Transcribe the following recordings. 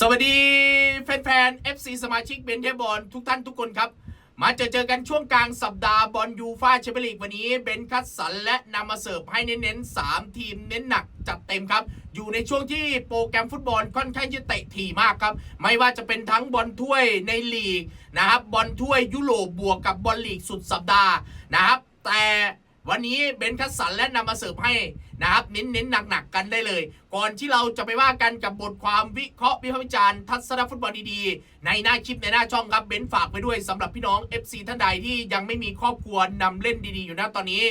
สวัสดีแฟนๆ FC สมาชิกเบนเทบอลทุกท่านทุกคนครับ มาเจอเจอกันช่วงกลางสัปดาห์บอลยูฟาแชมเปี้ยนลีกวันนี้เบนคัสสันและนำมาเสิร์ฟให้เน้นๆ 3 ทีมเน้นหนักจัดเต็มครับ อยู่ในช่วงที่โปรแกรมฟุตบอลค่อนข้างจะเตะถี่มากครับ ไม่ว่าจะเป็นทั้งบอลถ้วยในลีกนะครับบอลถ้วยยุโรปบวกกับบอลลีกสุดสัปดาห์นะครับ แต่วันนี้เบนคัสสันและนำมาเสิร์ฟให้ นะครับเน้นๆหนักๆกันได้เลย ก่อนที่เราจะไปว่ากันกับบทความวิเคราะห์วิพากษ์วิจารณ์ทัศนฟุตบอลดีๆ ในหน้าคลิปในหน้าช่องครับเบนฝากไปด้วยสำหรับพี่น้อง FC ท่านใดที่ยังไม่มีครอบครัวนำเล่นดีๆ อยู่นะตอนนี้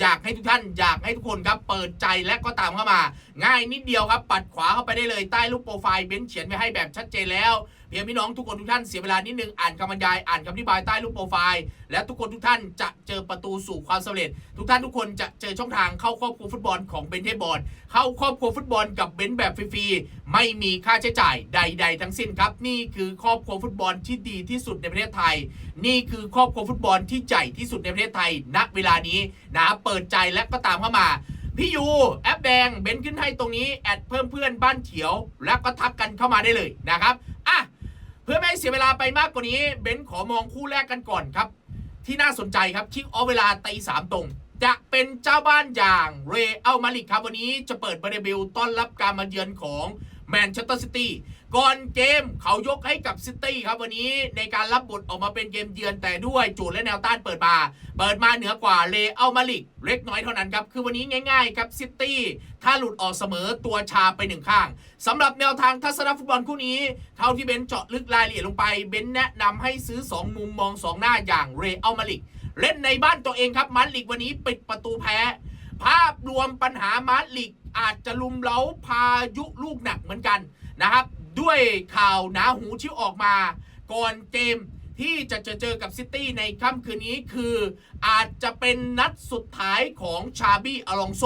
อยากให้ทุกท่านอยากให้ทุกคนครับเปิดใจและก็ตามเข้ามา ง่ายนิดเดียวครับปัดขวาเข้าไปได้เลยใต้รูปโปรไฟล์เบนเขียนไว้ให้แบบชัดเจนแล้วเพียงพี่น้องทุกคนทุกท่านเสียเวลานิดนึงอ่านคำบรรยายอ่านคำอธิบายใต้รูปโปรไฟล์และทุกคนทุกท่านจะเจอประตูสู่ความสำเร็จ ทุกท่านทุกคนจะเจอช่องทางเข้าครอบครัวฟุตบอลของของเบนเทบอลเข้าครอบครัวฟุตบอลกับเบนแบบฟรีๆไม่มีค่าใช้จ่ายใด ๆ ทั้งสิ้นครับ นี่คือครอบครัวฟุตบอลที่ดีที่สุดในประเทศไทย นี่คือครอบครัวฟุตบอลที่ใหญ่ที่สุดในประเทศไทยณเวลานี้นะเปิดใจและก็ตามเข้ามาพี่ยูแอปแดงเบนขึ้นให้ตรงนี้แอดเพิ่มเพื่อนบ้านเขียว แล้วก็ทักกันเข้ามาได้เลยนะครับอะเพื่อไม่ให้เสียเวลาไปมากกว่านี้เบนซ์ขอมองคู่แรกกันก่อนครับ ที่น่าสนใจครับคิกออฟเวลาตีสามตรง จะเป็นเจ้าบ้านอย่างเรอัลมาลิกครับวันนี้จะเปิดบาร์เบลต้อนรับการมาเยือนของแมนเชสเตอร์ซิตี้ก่อนเกมเขายกให้กับซิตี้ครับวันนี้ในการรับบทออกมาเป็นเกมเยือนแต่ด้วยโจทย์และแนวต้านเปิดมาเปิดมาเหนือกว่าเรอัลมาลิกเล็กน้อยเท่านั้นครับ คือวันนี้ง่ายๆครับซิตี้ถ้าหลุดออกเสมอตัวชาไปหนึ่งข้างสำหรับแนวทางทัศนฟุตบอลคู่นี้ เท่าที่เบนเจาะลึกรายละเอียดลงไปเบนแนะนำให้ซื้อ 2 มุมมอง 2 หน้าอย่างเรอัลมาลิก เล่นในบ้านตัวเองครับมาดริดวันนี้ปิดประตูแพ้ ภาพรวมปัญหามาดริดอาจจะลุมเล้าพายุลูกหนักเหมือนกันนะครับ ด้วยข่าวหนาหูที่ออกมา ก่อนเกมที่จะเจอเจอกับซิตี้ในค่ำคืนนี้คืออาจจะเป็นนัดสุดท้ายของชาบี้อลองโซ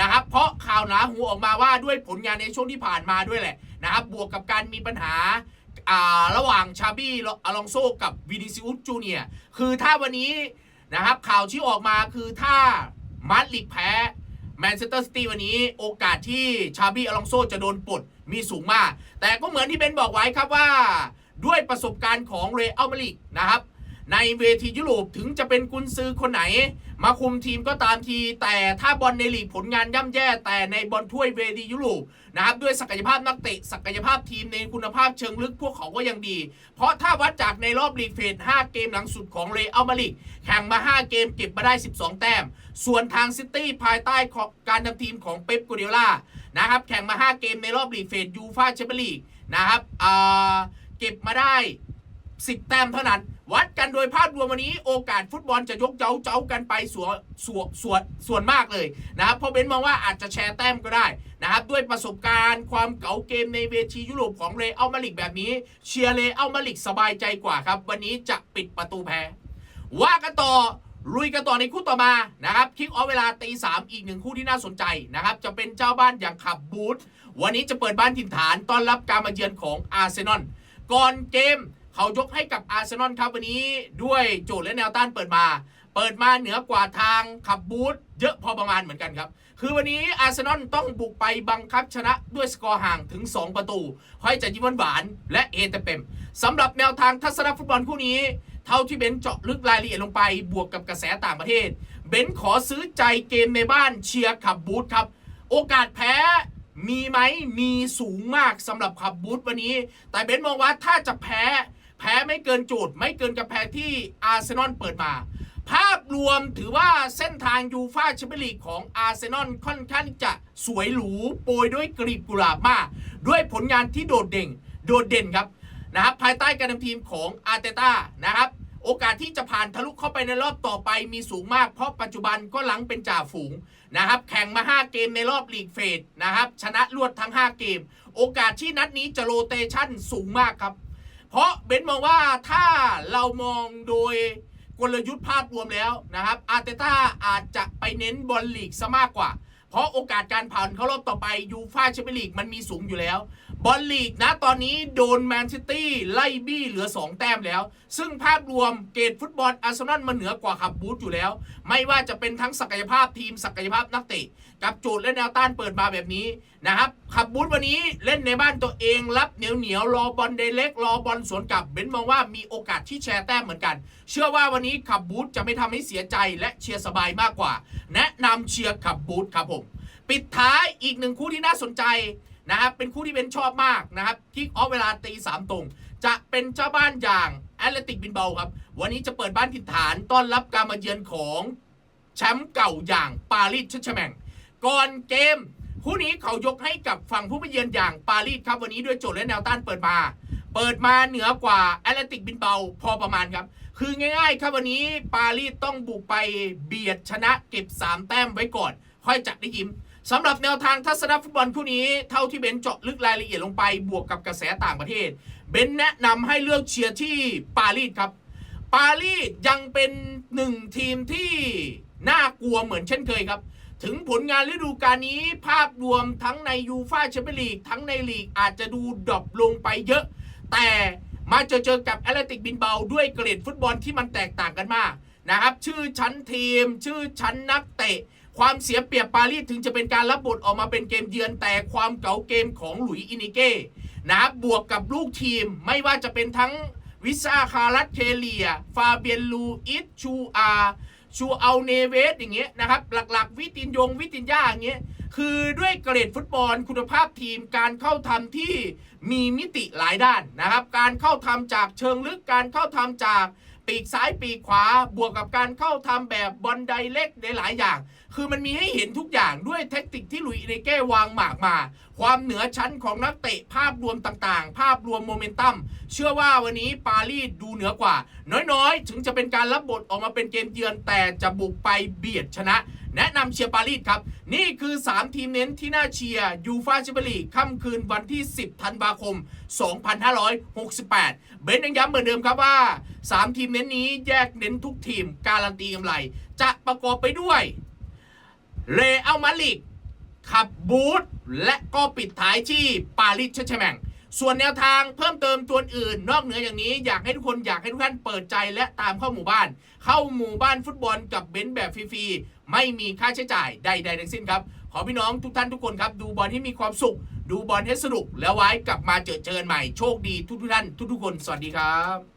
นะครับ เพราะข่าวหนาหูออกมาว่าด้วยผลงานในช่วงที่ผ่านมาด้วยแหละนะครับ บวกกับการมีปัญหา อ่าระหว่างชาบี้อลองโซกับวินิซิอุสจูเนียคือถ้าวันนี้นะครับข่าวที่ออกมาคือถ้ามาดริดแพ้แมนเชสเตอร์ซิตี้วันนี้โอกาสที่ชาบี้อลองโซจะโดนปลดมีสูงมาก แต่ก็เหมือนที่เบนบอกไว้ครับว่า ด้วยประสบการณ์ของเรอัลมาดริดนะครับ ในเวทียุโรปถึงจะเป็นกุนซือคนไหน มาคุมทีมก็ตามที แต่ถ้าบอลในลีกผลงานย่ำแย่ แต่ในบอลถ้วยเวทียุโรปนะครับด้วยศักยภาพนักเตะศักยภาพทีมในคุณภาพเชิงลึกพวกเขาก็ยังดี เพราะถ้าวัดจากในรอบลีกเฟส5เกมหลังสุดของเรอัลมาดริดแข่งมา 5 เกมเก็บมาได้ 12 แต้ม ส่วนทางซิตี้ภายใต้การทำทีมของเป๊ปกูเดียล่านะครับแข่งมา 5 เกมในรอบลีกเฟสยูฟาแชมเปี้ยนลีกนะครับเก็บมาได้ 10 แต้มเท่านั้น วัดกันโดยภาพรวมวันนี้ โอกาสฟุตบอลจะยกเจ้าเจ้ากันไปส่วนส่วนส่วนส่วนมากเลยนะครับเพราะเบนมองว่าอาจจะแชร์แต้มก็ได้นะครับด้วยประสบการณ์ ความเก๋าเกมในเวทียุโรปของเรอัลมาดริดแบบนี้ เชียร์เรอัลมาดริดสบายใจกว่าครับ วันนี้จะปิดประตูแพ้ว่ากันต่อลุยกันต่อในคู่ต่อมานะครับคิกออฟเวลาตีสามอีกหนึ่งคู่ที่น่าสนใจนะครับจะเป็นเจ้าบ้านอย่างขับบูธวันนี้จะเปิดบ้านถิ่นฐานต้อนรับการมาเยือนของอาร์เซนอลก่อนเกม เขายกให้กับอาร์เซนอลครับวันนี้ด้วยโจทย์และแนวต้านเปิดมา เปิดมาเหนือกว่าทางขับบูธเยอะพอประมาณเหมือนกันครับ คือวันนี้อาร์เซนอลต้องบุกไปบังคับชนะด้วยสกอร์ห่างถึง 2 ประตูค่อยจะยิ้มหวานและเอเตเปมสำหรับแนวทางทัศนฟุตบอลคู่นี้ เท่าที่เบนเจาะลึกรายละเอียดลงไปบวกกับกระแสต่างประเทศ เบนขอซื้อใจเกมในบ้านเชียร์ขับบูธครับ โอกาสแพ้มีไหมมีสูงมากสำหรับขับบูธวันนี้ แต่เบนมองว่าถ้าจะแพ้ แพ้ไม่เกินโจทย์ไม่เกินกับแพ้ที่อาร์เซนอลเปิดมา ภาพรวมถือว่าเส้นทางยูฟาแชมเปี้ยนลีกของอาร์เซนอลค่อนข้างจะสวยหรูโปรยด้วยกลีบกุหลาบมาก ด้วยผลงานที่โดดเด่น โดดเด่นครับนะครับภายใต้การนำทีมของอาร์เตต้านะครับโอกาสที่จะผ่านทะลุเข้าไปในรอบต่อไปมีสูงมากเพราะปัจจุบันก็หลังเป็นจ่าฝูงนะครับแข่งมา 5 เกมในรอบลีกเฟสนะครับชนะรวดทั้ง 5 เกม โอกาสที่นัดนี้จะโรเตชันสูงมากครับ เพราะเบนซ์มองว่าถ้าเรามองโดยกลยุทธ์ภาพรวมแล้วนะครับ อาร์เตต้าอาจจะไปเน้นบอลลีกซะมากกว่า เพราะโอกาสการผ่านเข้ารอบต่อไปยูฟาแชมเปี้ยนลีกมันมีสูงอยู่แล้ว บอลลีกนะตอนนี้โดนแมนซิตี้ไล่บี้เหลือ 2 แต้มแล้ว ซึ่งภาพรวมเกรดฟุตบอลอาร์เซนอลมันเหนือกว่าขับบูธอยู่แล้ว ไม่ว่าจะเป็นทั้งศักยภาพทีมศักยภาพนักเตะกับโจทย์และแนวต้านเปิดมาแบบนี้นะครับขับบูธวันนี้เล่นในบ้านตัวเองรับเหนียวเหนียวรอบอลเดเล็กรอบอลสวนกลับเบนมองว่ามีโอกาสที่แชร์แต้มเหมือนกัน เชื่อว่าวันนี้ขับบูธจะไม่ทำให้เสียใจและเชียร์สบายมากกว่า แนะนำเชียร์ขับบูธครับผม ปิดท้ายอีกหนึ่งคู่ที่น่าสนใจนะครับเป็นคู่ที่เป็นชอบมากนะครับคิกออฟเวลาตีสามตรง จะเป็นเจ้าบ้านอย่างแอตเลติกบินเบาครับ วันนี้จะเปิดบ้านถิ่นฐานต้อนรับการมาเยือนของแชมป์เก่าอย่างปารีสเชนแชแมงก่อนเกม คู่นี้เขายกให้กับฝั่งผู้มาเยือนอย่างปารีสครับวันนี้ด้วยโจทย์และแนวต้านเปิดมา เปิดมาเหนือกว่าแอตเลติกบินเบาพอประมาณครับ คือง่ายๆ ครับวันนี้ปารีสต้องบุกไปเบียดชนะเก็บ 3 แต้มไว้ก่อน ค่อยจัดได้ยิ้ม สำหรับแนวทางทัศนฟุตบอลคู่นี้เท่าที่เบนเจาะลึกรายละเอียดลงไปบวกกับกระแสต่างประเทศ เบนแนะนำให้เลือกเชียร์ที่ปารีสครับ ปารีสยังเป็นหนึ่งทีมที่น่ากลัวเหมือนเช่นเคยครับ ถึงผลงานฤดูกาลนี้ภาพรวมทั้งในยูฟาแชมเปี้ยนลีกทั้งในลีกอาจจะดูดรอปลงไปเยอะ แต่มาเจอเจอกับแอตเลติกบินเบาด้วยเกรดฟุตบอลที่มันแตกต่างกันมากนะครับชื่อชั้นทีม ชื่อชั้นนักเตะ ความเสียเปรียบปารีสถึงจะเป็นการรับบทออกมาเป็นเกมเยือนแต่ความเก๋าเกมของหลุยส์อินิเก้นะครับบวกกับลูกทีมไม่ว่าจะเป็นทั้งวิซาคารัตเคเลีย ฟาเบียนลูอิสชูอาชูเอาเนเวสอย่างเงี้ยนะครับ หลักๆ วิตินยงวิตินยาอย่างเงี้ยคือด้วยเกรดฟุตบอลคุณภาพทีมการเข้าทำที่มีมิติหลายด้านนะครับ การเข้าทำจากเชิงลึกการเข้าทำจาก ปีกซ้ายปีกขวาบวกกับการเข้าทำแบบบอลไดเล็กในหลายอย่าง คือมันมีให้เห็นทุกอย่างด้วยเทคนิคที่ลุยส์อินเก้วางหมากมา ความเหนือชั้นของนักเตะภาพรวมต่างๆ ภาพรวมโมเมนตัมเชื่อว่าวันนี้ปารีสดูเหนือกว่า น้อยๆ ถึงจะเป็นการรับบทออกมาเป็นเกมเยือนแต่จะบุกไปเบียดชนะ แนะนำเชียร์ปารีสครับ นี่คือ 3 ทีมเน้นที่น่าเชียร์ยูฟาแชมเปี้ยนลีกค่ำคืนวันที่ 10 ธันวาคม 2568 เบนยังย้ำเหมือนเดิมครับว่า 3 ทีมเน้นนี้แยกเน้นทุกทีมการันตีกำไร จะประกอบไปด้วยเรอัลมาดริดขับบูธและก็ปิดท้ายที่ปารีสเชนแชแมง ส่วนแนวทางเพิ่มเติมตัวอื่น นอกเหนืออย่างนี้อยากให้ทุกคนอยากให้ทุกท่านเปิดใจและตามเข้าหมู่บ้าน เข้าหมู่บ้านฟุตบอลกับเบนซ์แบบฟรีๆไม่มีค่าใช้จ่ายใดๆทั้งสิ้นครับ ขอพี่น้องทุกท่านทุกคนครับ ดูบอลให้มีความสุข ดูบอลให้สนุกแล้วไว้กลับมาเจอเจอกันใหม่โชคดีทุกทุกท่านทุกทุกคน สวัสดีครับ